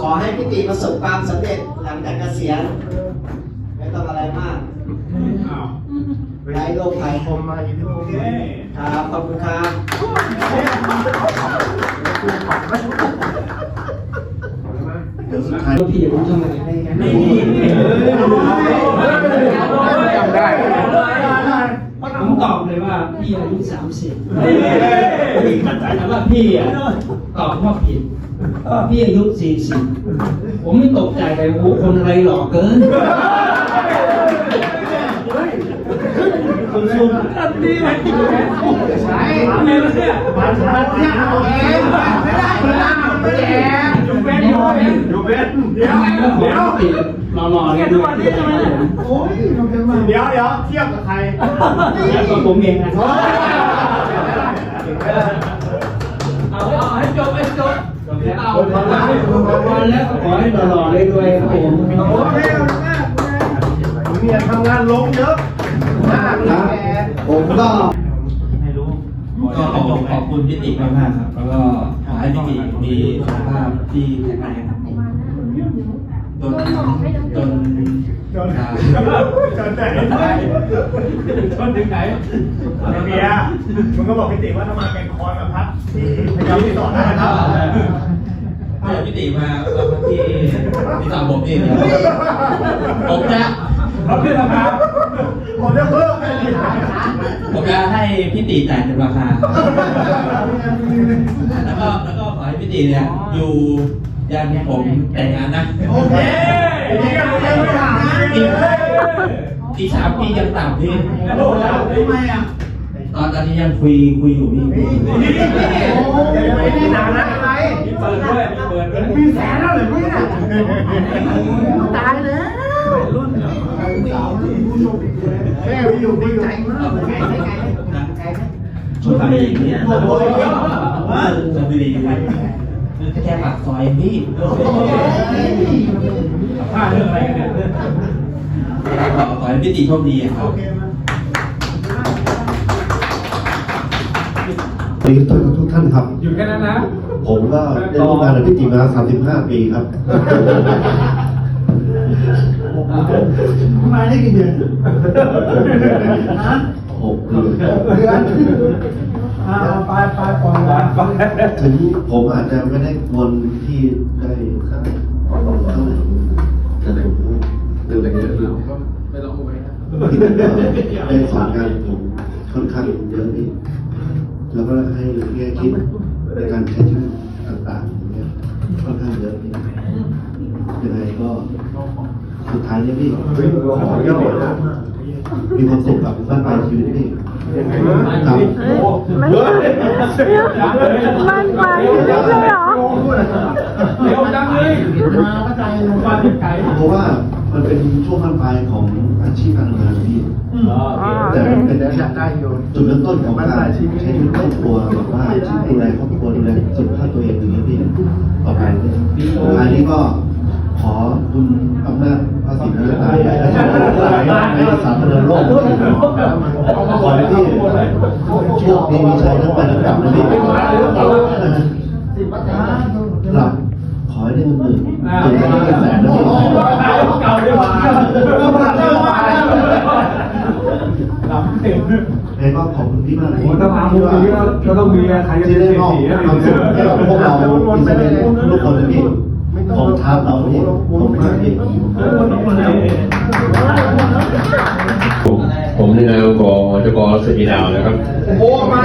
ขอให้พี่ตีประสบความสำเร็จหลังจากเกษียณไม่ต้องอะไรมากอ้าวไร้โรคภัยชมมาอีกทีโอเคครับขอบคุณครับเดี๋ยวสุดท้ายพี่รู้ทำไมได้ไงจำได้ผมตอบเลยว่าพี่อายุสามสิบแต่ว่าพี่อะตอบว่าผิด พี่อายุสี่สิบผมไม่ตกใจเลยโอ้คนอะไรหล่อเกินคุณซุนอันนี้มันใช่ไรวะเนี่ยมาช้าเนี่ยเอาเองไม่ได้ไม่ได้ไม่แย่อยู่เป็นอยู่เป็นอยู่เป็นเดี๋ยวทำไมก็ขอเดี๋ยวติดหล่อๆกันด้วยโอ้ยเดี๋ยวเดี๋ยวเทียบกับใครแล้วก็ผมเองนะ วันแล้วก็ขอให้หล่อๆรวยครับผมโอเคผมเนี่ยทำงานลงเยอะมากครับผมก็ก็ขอบขอบคุณพี่ติมากมากๆครับ แล้วก็ขอให้พี่ติมีสุขภาพที่แข็งแรงครับจนจนจนจนไหนจนถึงไหนเบียร์มึงก็บอกพี่ติว่าถ้ามาแกงคอยมาพักที่พยายามที่ต่อได้นะครับ เดี๋ยวพี่ติมาเอามาที่ที่สามผมเองเนี่ยผมจะเราเพื่อนทำงานผมจะเพิ่มให้ดีผมจะให้พี่ติจ่ายเป็นราคา แล้วก็แล้วก็ขอให้พี่ติเนี่ยอยู่ยันผมแต่งงานนะ โอเคนี่ก็ยังไม่ถามอีกอีกสามปียังต่ำพี่โอ้โหทำไมอะตอนตอนนี้ยังคุยคุยอยู่พี่นี่ไม่ได้หนานะอะไรมี เปิดด้วยมีเปิดด้วยมีแสนแล้วเหรอเนี่ยตายแล้วแค่อยู่ดีใจมากชลบุรีเนี่ยชลบุรีแค่ปากซอยพี่ผ้าเรื่องอะไรกันเนี่ยขอขอให้พี่ติโชคดีครับ สวัสดีทุกท่านครับ อยู่แค่นั้นนะ ผมก็ได้ร่วมงานกับพี่ติมา35 ปีครับ มาได้กี่เดือนฮะหกเดือนเดือนอ่าไปไปปล่อยวันไปถึงผมอาจจะไม่ได้วนที่ได้เท่าไหร่แต่ผมดูอะไรเยอะอยู่ไม่ต้องอวยนะได้สอนงานผมค่อนข้างเยอะนี่ แล้วก็ให้แง่คิดในการใช้ชีวิตต่างๆอย่างเงี้ยค่อนข้างเยอะนี่ยังไงก็สุดท้ายเนี่ยพี่มีความสุขกับบ้านปลายชีวิตพี่ครับมันมันไปเลยเหรอเดี๋ยวจังเลยมาก็ใจลงมาที่ไก่เพราะว่ามันเป็นช่วงบั้นปลายของ อาชีพการทำงานพี่แต่มันเป็นอยากได้อยู่จุดเริ่มต้นของการใช้ชีวิตครอบครัวแบบว่าดูแลครอบครัวดูแลสุขภาพตัวเองอย่างเงี้ยพี่ต่อไปสุดท้ายนี้ก็ขอคุณอำนาจพระสิทธิ์และตายในสาธารณโลกขอให้พี่โชคดีมีชัยทั้งไปทั้งกลับนะพี่หลับขอให้ได้เงินหมื่นตื่นมาได้เงินแสนนะพี่เก่าดีกว่า หลับเต็มไงก็ขอบคุณพี่มากเลยถ้ามามุมนี้ก็ก็ต้องมีใครจะที่เป็นได้เศรษมอบฐีควาพวกเราอิสราเอลทุกคนเลยพี่กองท้าเราพี่ผมไม่ใช่พี่ผมผมในนามของจกรัศมีดาวนะครับโอ้มา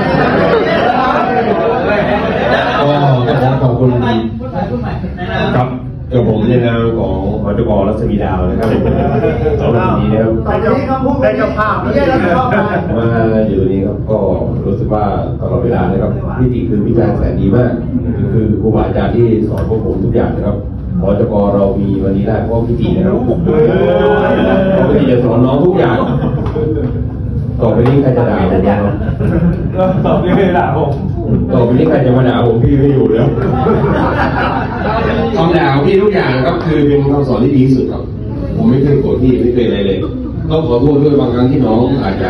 ก็ขอขอบคุณครับ กับผมในนามของหจกรัศมีดาวนะครับสำหรับวันนี้นะครับตอนนี้เขาพูดได้เจ้าภาพไม่ใช่แล้วเจ้าภาพมาอยู่ตรงนี้ครับก็รู้สึกว่าตลอดเวลานะครับพี่ติคือวิจารณ์แสนดีมาก คือครูบาอาจารย์ที่สอนพวกผมทุกอย่างนะครับหจกเรามีวันนี้ได้เพราะพี่ตินะครับพี่ติจะสอนน้องทุกอย่าง ต่อไปนี้ใครจะด่าผมนะครับตอบยังไงล่ะผมต่อไปนี้ใครจะมาด่าผมพี่ไม่อยู่แล้วคำด่าของพี่ทุกอย่างนะครับคือเป็นคำสอนที่ดีที่สุดครับ ผมไม่เคยโกรธพี่ไม่เคยอะไรเลยต้องขอโทษด้วยบางครั้งที่น้องอาจจะ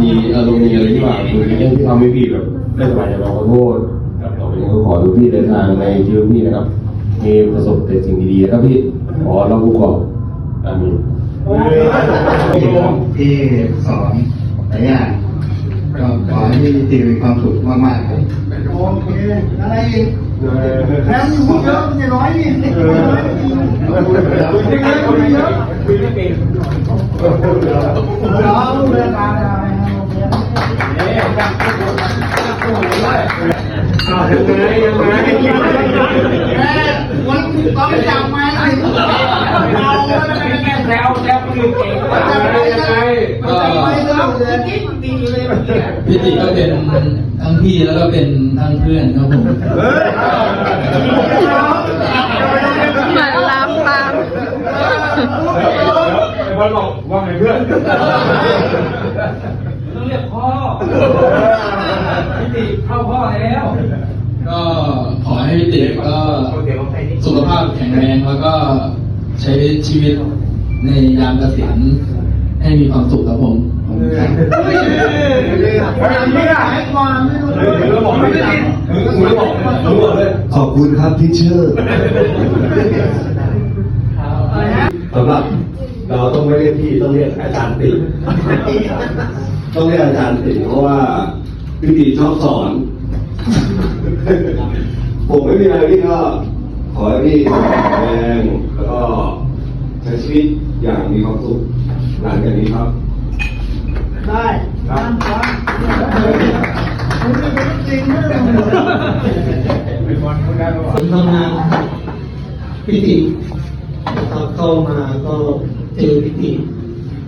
มีอารมณ์มีอะไรที่ว่าคือเรื่องที่ทำให้พี่แบบไม่สบายใจเราขอโทษครับต่อไปนี้ก็ขอดูพี่เดินทางในชีวิตพี่นะครับมีประสบแต่สิ่งดีๆนะครับพี่ขอเราคุ้มครองอามีน ที่สอนหลายอย่างก็ขอให้พี่ติมีความสุขมากๆครับโอเคอะไรอีกแถมอยู่พูดเยอะมันจะน้อยนี่เราเรื่องการอะไรอ้าวยังไงยังไงวันต้องจับมาอะไรเรา แก้แซวแซวคนอื่นเก่งจับไปยังไงจับไปแล้วกิ๊กดีเลยพี่ติก็เป็นทั้งพี่แล้วก็เป็นทั้งเพื่อนครับผมเฮ้ยเหมือนลามปามไอ้บอลบอกว่าไงเพื่อนต้องเรียกพ่อพี่ติเข้าพ่อแล้ว ก็ขอให้พี่ติก็สุขภาพแข็งแรงแล้วก็ ใช้ชีวิตในยามเกษียณให้มีความสุขครับผมขอบคุณครับที่เชื่อสำหรับเราต้องไม่เรียกพี่ต้องเรียกอาจารย์ติต้องเรียกอาจารย์ติเพราะว่าพี่ติชอบสอน ผมไม่มีอะไรพี่ก็ขอให้พี่แข็งแรง แล้วก็ใช้ชีวิตอย่างมีความสุขหลังจากนี้ครับ ได้ตามความคุณเป็นจริงไม่ต้องเป็นบอลคนได้ปะวะผมทำงานพิตินะครับเข้ามาก็เจอพิติ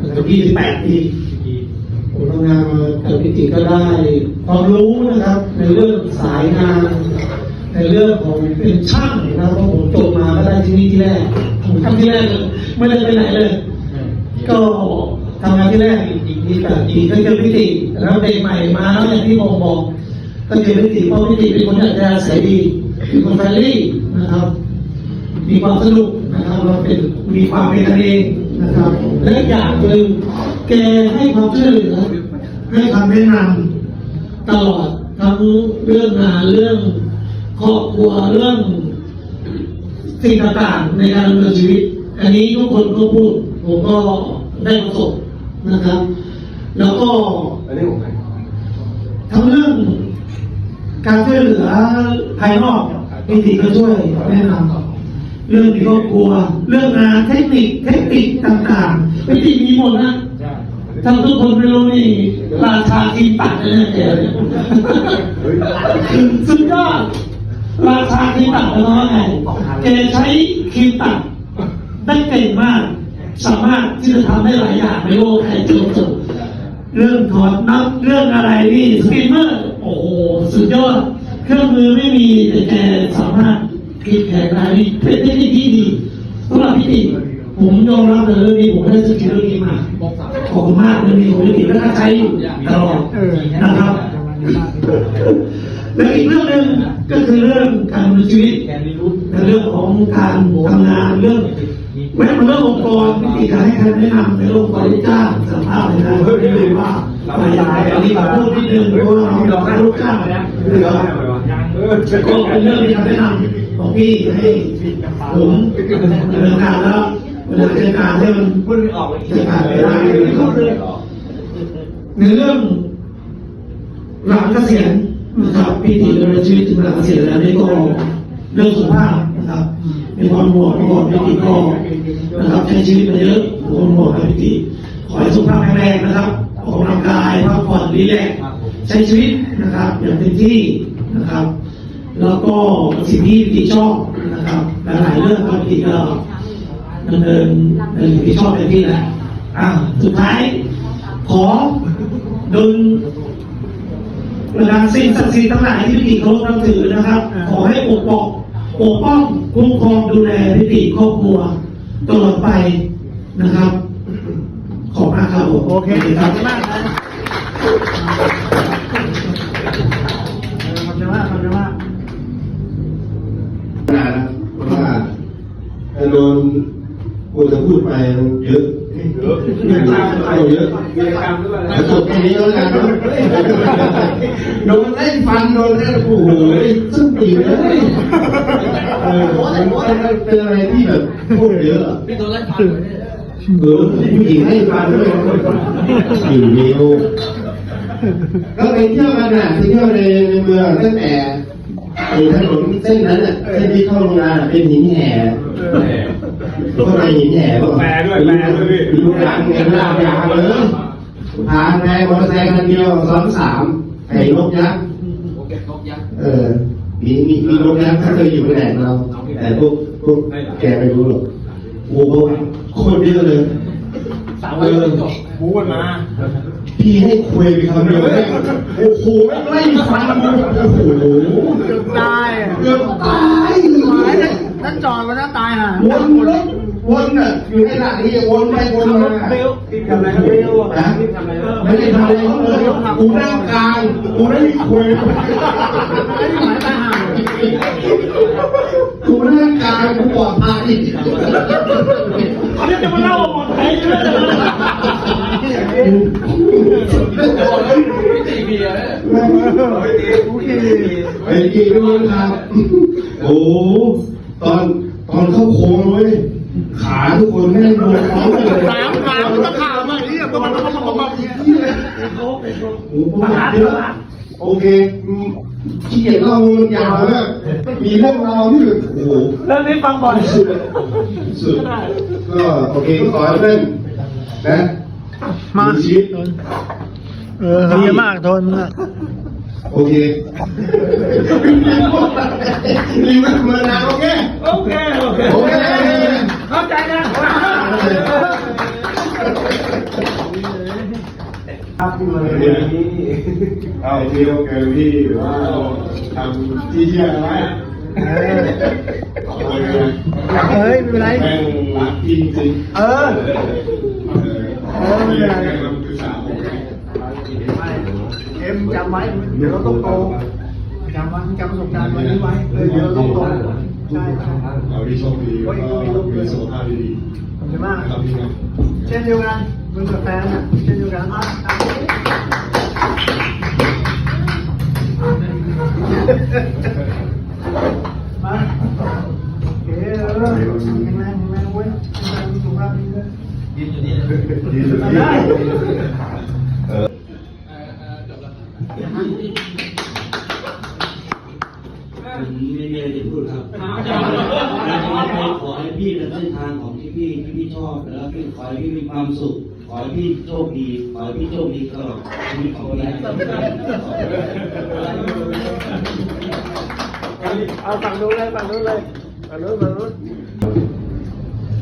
ตั้งแต่ยี่สิบแปดปีผมทำงานมากับพิติก็ได้ ความรู้นะครับ ในเรื่องสายงาน ในเรื่องของเป็นช่างนะครับเพราะผมจบมาก็ได้ที่นี่ที่แรกผม ทำที่แรกเลยไม่ได้ไปไหนเลย ก็ทำงานที่แรกอีกทีแปดปีก็เจอพิติแล้วเด็กใหม่มาแล้วอย่างที่ผมบอกก็เจอพิติเพราะพิติเป็นคนอัธยาศัยดีเป็นคนแฟรนลี่นะครับ มีความสนุกนะครับเราเป็นมีความเป็นกันเองนะครับ และอีกอย่างหนึ่งแกให้ความช่วยเหลือให้คำแนะนำตลอดทั้งเรื่องงานเรื่องครอบครัวเรื่อง สิ่งต่างๆในการดำเนินชีวิต อันนี้ทุกคนก็พูด ผมก็ได้ประสบนะครับ แล้วก็อันนี้ผมใครทั้งเรื่องการช่วยเหลือภายนอกพิธีก็ช่วยแนะนำเรื่องในครอบครัว เรื่องงานเทคนิคเทคนิคต่างๆพิธีมีหมดนะทั้งทุกคนไม่รู้นี่ราชาทีมตัดเลยนะแกเนี่ยสุดยอด ราชาทีมตัดนว่าไงแกใช้ครีมตัดได้เก่งมาก สามารถที่จะทำได้หลายอย่างในโลกไทยจนจบเรื่องถอดนับเรื่องอะไรนี่สปินเมอร์โอ้โหสุดยอดเครื่องมือไม่มีแต่แกสามารถพลิกแขนได้นี่เป็นเทคนิคที่ดีสำหรับพี่ติผมยอมรับเลยเรื่องนี้ผมได้สกิลเรื่องนี้มาขอบคุณมากเรื่องนี้ผมพี่ติแล้วก็ใช้อยู่ตลอดนะครับ แล้วอีกเรื่องหนึ่งก็คือเรื่องการดำเนินชีวิตในเรื่องของการทำงานเรื่องแม้มันเรื่ององค์กรพิธีการให้คำแนะนำในเรื่องของการจ้างสัมภาษณ์เลยนะเรียกว่าอันนี้ผมพูดนิดนึงเพราะว่าเราเป็นลูกจ้างนะก็เป็นเรื่องที่คำแนะนำของพี่ให้ผมดำเนินการแล้วเวลาเจอการให้มันพูดไม่ออกเจอการไม่ได้ในเรื่องหลังเกษียณ นะครับพี่ติดำเนินชีวิตถึงหลังเกษียณแล้วนี่ก็เรื่องสุขภาพนะครับ มีความห่วงก่อนพี่ติก็นะครับใช้ชีวิตมาเยอะความห่วงกับพี่ติขอให้สุขภาพแข็งแรงนะครับออกกำลังกายพักผ่อนรีแลกซ์ใช้ชีวิตนะครับ อย่างเต็มที่นะครับ แล้วก็สิ่งที่พี่ชอบนะครับหลายๆเรื่องครับพี่ก็ดำเนินในสิ่งที่ชอบเต็มที่แหละอ่าสุดท้ายขอดึง เวลาสิ่งศักดิ์สิทธิ์ทั้งหลายที่พิธีเคารพนับถือนะครับ ขอให้ปกป้องปกป้องคุ้มครองดูแลพิธีครอบครัวตลอดไปนะครับ ขอบคุณมากครับผมโอเคคขรัอบบคุณมากนะขอบคุณมากขอบคุณมากนานนะเพราะว่าถ้าโดนกูจะพูดไปมันเยอะ เยอะไม่รู้จะเข้าเยอะมีกรรมด้วยแต่จบแค่นี้แล้วกันโดนเล่นฟันโดนเล่นโอ้โหซึ่งปีเลยเออมันเป็นอะไรที่แบบพูดเยอะอะพี่โดนไล่ฟันเลยเออผู้หญิงให้ฟันด้วยอยู่เดียวก็ไปเที่ยวกันอะไปเที่ยวในในเมืองตั้งแต่ถนนเส้นนั้นอะเส้นที่เข้าโรงงานเป็นหินแห่ ก็ไปหินแห่ป่ะแปลด้วยแปลด้วยพี่มีลูกหลังเงินลากยางเลยพาแพงมอเตอร์ไซค์คันเดียวซ้อนสามไอ้นกยักษ์โอเคนกยักษ์เออมีมีมีนกยักษ์เขาเคยอยู่ในแหล่งเรา แต่พวกพวกแกไม่รู้หรอกโอ้โหโคตรเยอะเลยสาวไว้จบพูดมาพี่ให้คุยไปคำเดียวแม่งโอ้โหไม่งไล่ฟันกูโอ้โหตายอะเกือบตายถ้าจอดมันน่าตายห่าวนรถ วนอะอยู่ในหลังนี้วนไปวนมาพี่ทำอะไรครับอะไรครับไม่ได้ทำอะไรเลยกูนั่งกลางกูไม่ได้คุยไอ้ที่หมายตาห่ากูนั่งกลางกูปลอดภัยนนี้จะมาเล่าหมดไทยเบียไอ้กี่ด้วยครับโอ้ตอนตอนเข้าโค้งเลย ขาทุกคนแม่งโดนเขาเลยสามขามันต้องข่าวมาที่แบบมันมันมันมันมันโอ้โหประหลาดเยอะโอเคขี้เกียจเล่ามันยาวมากมีเรื่องราวที่โอ้โหเรื่องนี้ฟังบ่อยสุดสุดก็โอเคก็ขอให้เพื่อนนะมาชีวิตเออเยอะมากทนมึงอะโอเครีบมาเมื่อนานโอเค โอเค โอเค โอเคเข้าใจนะครับที่มาเรียนนี้เอาที่โอเคที่ว่าทำ ที่เที่ยวไว้เฮ้ยไม่เป็นไรแม่งรักพี่จริงเออเออไม่เป็นไรเราปรึกษาผมเอ็มจำไว้เดี๋ยวเราต้องโตจำไว้จำประสบการณ์ไว้นี้ไว้เออเดี๋ยวเราต้องโตใช่ใช่เราที่โชคดีแล้วก็มีสุขภาพดีขอบคุณมากๆนะครับพี่นะเช่นเดียวกันมึงกับแฟนอะเช่นเดียวกันอะมาโอเคเออแข็งแรงแข็งแรงเว้ยแข็งแรงมีสุขภาพดีด้วยยืนอยู่นี่เลยดีสุดที่ ผมไม่มีอะไรจะพูดครับขอให้พี่ในเส้นทางของที่พี่ที่พี่ชอบแล้วพี่ขอให้พี่มีความสุข ขอให้พี่โชคดี ขอให้พี่โชคดีตลอดชีวิตของพี่เอาฝั่งนู้นเลยฝั่งนู้นเลยฝั่งนู้นฝั่งนู้น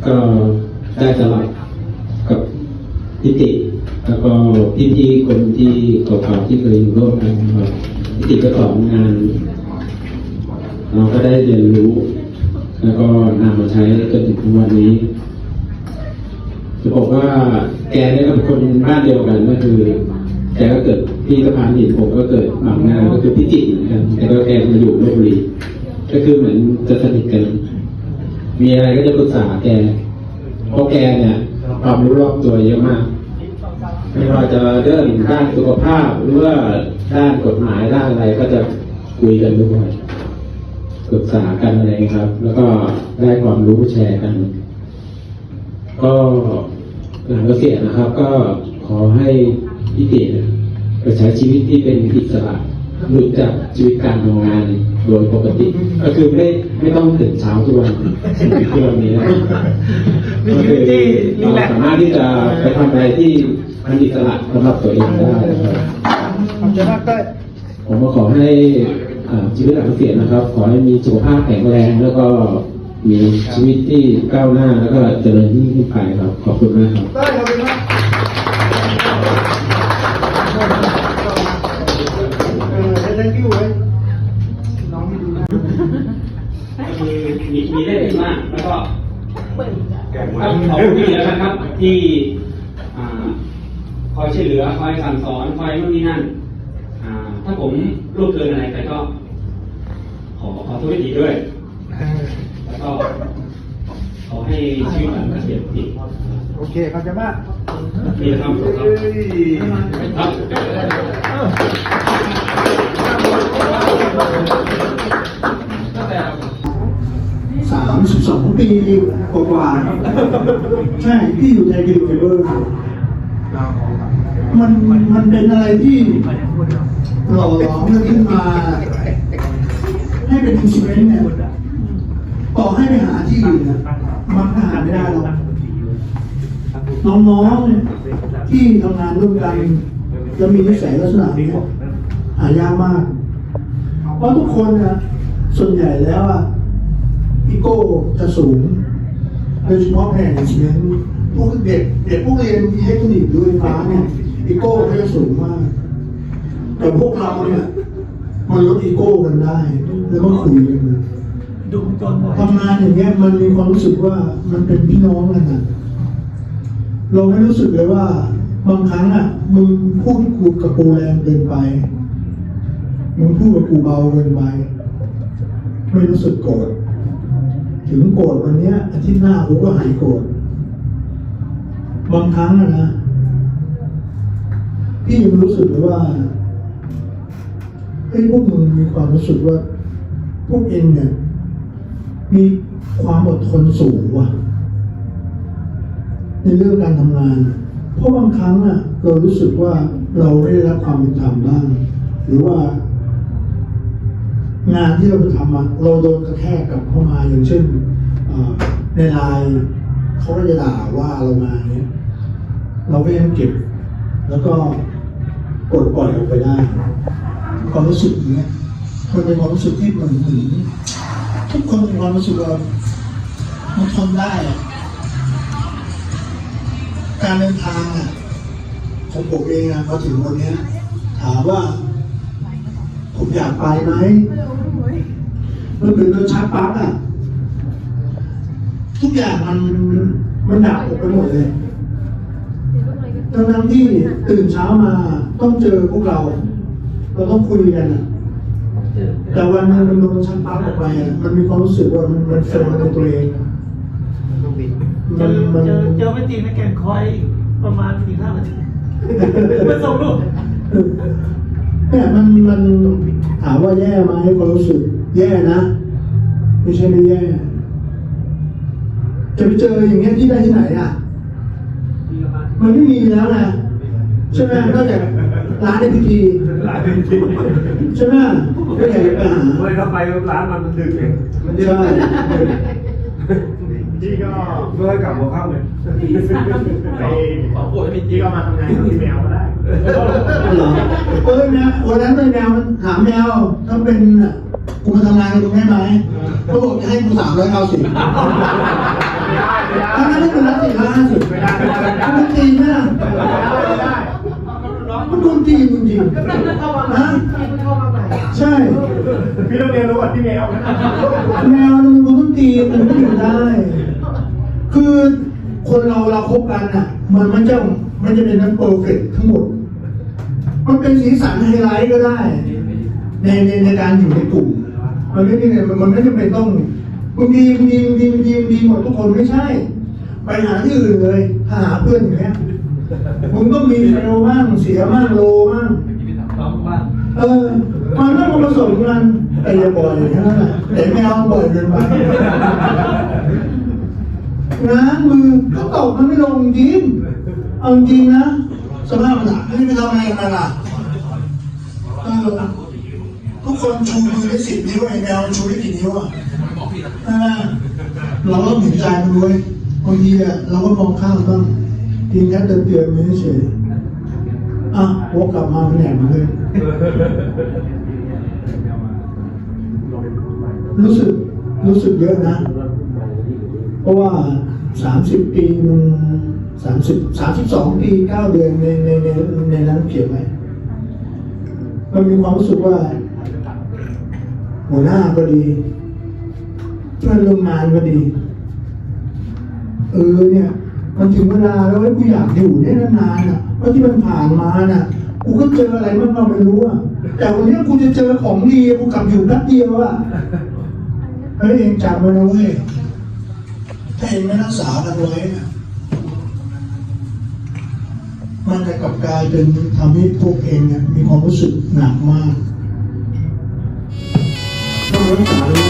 ก็ได้สลับกับพิติ แล้วก็พี่ๆคนที่เก่าๆที่เคยอยู่ร่วมกันพิติก็สอนงาน เราก็ได้เรียนรู้ แล้วก็นำมาใช้จนถึงทุกวันนี้จะบอกว่าแกเนี่ยก็เป็นคนบ้านเดียวกันก็คือแกก็เกิดที่สะพานหินผมก็เกิดบางนาก็คือพิจิตรเหมือนกันแต่ก็แกมาอยู่ลบบุรีก็คือเหมือนจะสนิทกัน มีอะไรก็จะปรึกษาแกเพราะแกเนี่ยความรู้รอบตัวเยอะมาก ไม่ว่าจะเรื่องด้านสุขภาพหรือว่าด้านกฎหมายด้านอะไรก็จะคุยกันด้วย ปรึกษากันอะไรครับ แล้วก็ได้ความรู้แชร์กัน ก็หลังเกษียณนะครับ ก็ขอให้พี่เตี๋ยไปใช้ชีวิตที่เป็นอิสระหลุดจากชีวิตการทำงานโดยปกติ ก็คือไม่ได้ไม่ต้องตื่นเช้าทุกวันทุกวันนี้นะครับก็คือเราสามารถที่จะไปทำอะไรที่มันอิสระสำหรับตัวเองได้นะครับขอบคุณมากเต้ยผมก็ขอให้อ่า ชีวิตหลังเกษียณนะครับ ขอให้มีสุขภาพแข็งแรงแล้วก็มีชีวิตที่ก้าวหน้าแล้วก็เจริญยิ่งขึ้นไปครับ ขอบคุณมากครับเต้ยขอบคุณมากเออได้ thank you เว้ยน้องไม่ดูนะมีมีได้ดีมาก แล้วก็ต้องขอบคุณพี่แล้วนะครับ ที่อคอยช่วยเหลือ คอยสั่งสอน คอยนู่นนี่นั่น ถ้าผมล่วงเกินอะไรไปก็ ขอขอโทษทีด้วย แล้วก็ ขอให้ชีวิตหลังเกษียณดีโอเคขอบคุณมากนี่นะครับครับครับสามสิบสองปีกว่าๆใช่พี่อยู่ในกิลไฟเบอร์มันมันเป็นอะไรที่ หล่อหลอมขึ้นมา ให้เป็นอินสเมนต์เนี่ยต่อให้ไปหาที่อื่นนี่ยมันก็หาไม่ได้หรอกน้องๆที่ที่ทำงานร่วมกันจะมีนิสัยลักษณะนี้หายากมาก เพราะทุกคนนะส่วนใหญ่แล้วอะอีโก้จะสูงโดยเฉพาะแผนอินเมนต์พวกเด็กเด็กพวกเรียนอิเทรอนิกส์หรือไฟฟ้าเนี่ยอีโก้เขาจะสูงมาก แต่พวกเราเนี่ยมันลดอีโก้กันได้ แล้วก็คุยกันเลยทำงานอย่างเงี้ยมันมีความรู้สึกว่ามันเป็นพี่น้องกันนะเราไม่รู้สึกเลยว่า บางครั้งอะมึงพูดกูกับกูแรงเกินไปมึงพูดกับกูเบาเกินไปไม่รู้สึกโกรธถึงโกรธวันเนี้ยอาทิตย์หน้ากูก็หายโกรธบางครั้งอะนะพี่ยังรู้สึกเลยว่า เฮ้พวกมึงมีความรู้สึกว่า พวกเองเนี่ย มีความอดทนสูงว่ะ ในเรื่องการทำงาน เพราะบางครั้งอะเรารู้สึกว่าเราไม่ได้รับความเป็นธรรมบ้าง หรือว่า งานที่เราไปทำอะเราโดนกระแทกกลับเข้ามาอย่างเช่นในไลน์เขาก็จะด่าว่าเรามาเนี้ยเราก็ยังเก็บ แล้วก็ปลดปล่อยออกไปได้ ความรู้สึกอย่างเงี้ยมันเป็นความรู้สึกที่มันเหมือนทุกคนมีความรู้สึกว่ามันทนได้อะการเดินทางอะของผมเองอะมาถึงวันเนี้ยถามว่า ผมอยากไปไหมมันเป็นเดินชาร์จปั๊บอะทุกอย่างมันมันดับออกไปหมดเลยทั้งทั้งที่ตื่นเช้ามาต้องเจอพวกเรา เราต้องคุยกันอะแต่วันหนึงมันโดนชักปั๊บออกไปอะมันมีความรู้สึกว่ามันมันเฟลในตัวเองอะเจมันอมัน เจอเจอไม่จริงนะแกนคอย ประมาณสี่ห้านาทีไม่ส่งลูกเนี่ยมันมันถามว่าแย่ไหมความรู้สึก แย่นะ ไม่ใช่ไม่แย่จะไปเจออย่างเงี้ยที่ได้ที่ไหนอะ มันไม่มีแล้วนะ ใช่ไหมนอกจากร้านในพิธีหลายเป็นจริงใช่ไหมก็อยากจะไปหาเฮ้ยเข้าไปร้านมันมันดึกเองมันเยใช่อะพี่ก็เมื่อกลับหัวค่ำเลยไปพี่ก็มาทำงานกับพี่แมวก็ได้เหรอเออนะวันนั้นเป็นแมวถามแมวถ้าเป็นอะกูมาทำงานกับมึงได้ไหมเขาบอกจะให้กูสามร้อยเก้าสิบถ้างั้นไม่เป็นละสี่ร้อยห้าสิบไม่ได้ไม่ได้ไม่ได้มันจีนไหมล่ะไม่ได้ มันโดนจีนจริงๆนะใช่พี่ต้องเรียนรู้กับพี่แมวนะแมวมันมันต้องจีนมันไม่อยู่ได้ คือคนเราเราคบกันอะ มันมันจะมันจะเป็นทั้งโปรเฟกทั้งหมด มันเป็นสีสันไฮไลท์ก็ได้ ในในในการอยู่ในกลุ่มมันไม่ได้มันมันไม่จำเป็นต้องบางทีบางทีบางทีบางทีบางทีหมดทุกคนไม่ใช่ ไปหาที่อื่นเลย หาเพื่อนอย่างเงี้ย มึงต้องมีเฟลบ้างเสียบ้างโลบ้างต้องว่าเออ มันต้องมาผสมกันแต่อย่าบ่อยแค่นั้นแหละแต่ไม่เอาบ่อยเกินไปง้างมือเขาตกมันไม่ลงจริงเอาจริงนะสภาพมันอะไม่ไปทำอะไรกันล่ะเออทุกคนชูมือได้สิบนิ้วไอ้แมวมันชูได้กี่นิ้วอะเออเราก็เห็นใจมันด้วยบางทีอะเราก็มองข้ามบ้าง ทีนี้เตือนเตือนๆไม่เฉยอะวกกลับมาแผนกเหมือนเดิมรู้สึกรู้สึกเยอะนะ เพราะว่าสามสิบปีมันสามสิบสามสิบสองปีเก้าเดือนในในในในนั้นเขียนไว้มันมีความรู้สึกว่า หัวหน้าก็ดี เพื่อนร่วมงานก็ดี เออเนี่ย มันถึงเวลาแล้วไอ้กูอยากอยู่ได้นานๆอะเพราะที่มันผ่านมาน่ะ กูก็เจออะไรบ้างเราไม่รู้อะ แต่วันนี้กูจะเจอของดีกูกลับอยู่แป๊บเดียวอะ เฮ้ยเองจำไว้นะเว้ย ถ้าเองไม่รักษากันไว้อะมันจะกลับกลายเป็นทำให้พวกเองเนี่ยมีความรู้สึกหนักมากต้องรักษาเรื่อง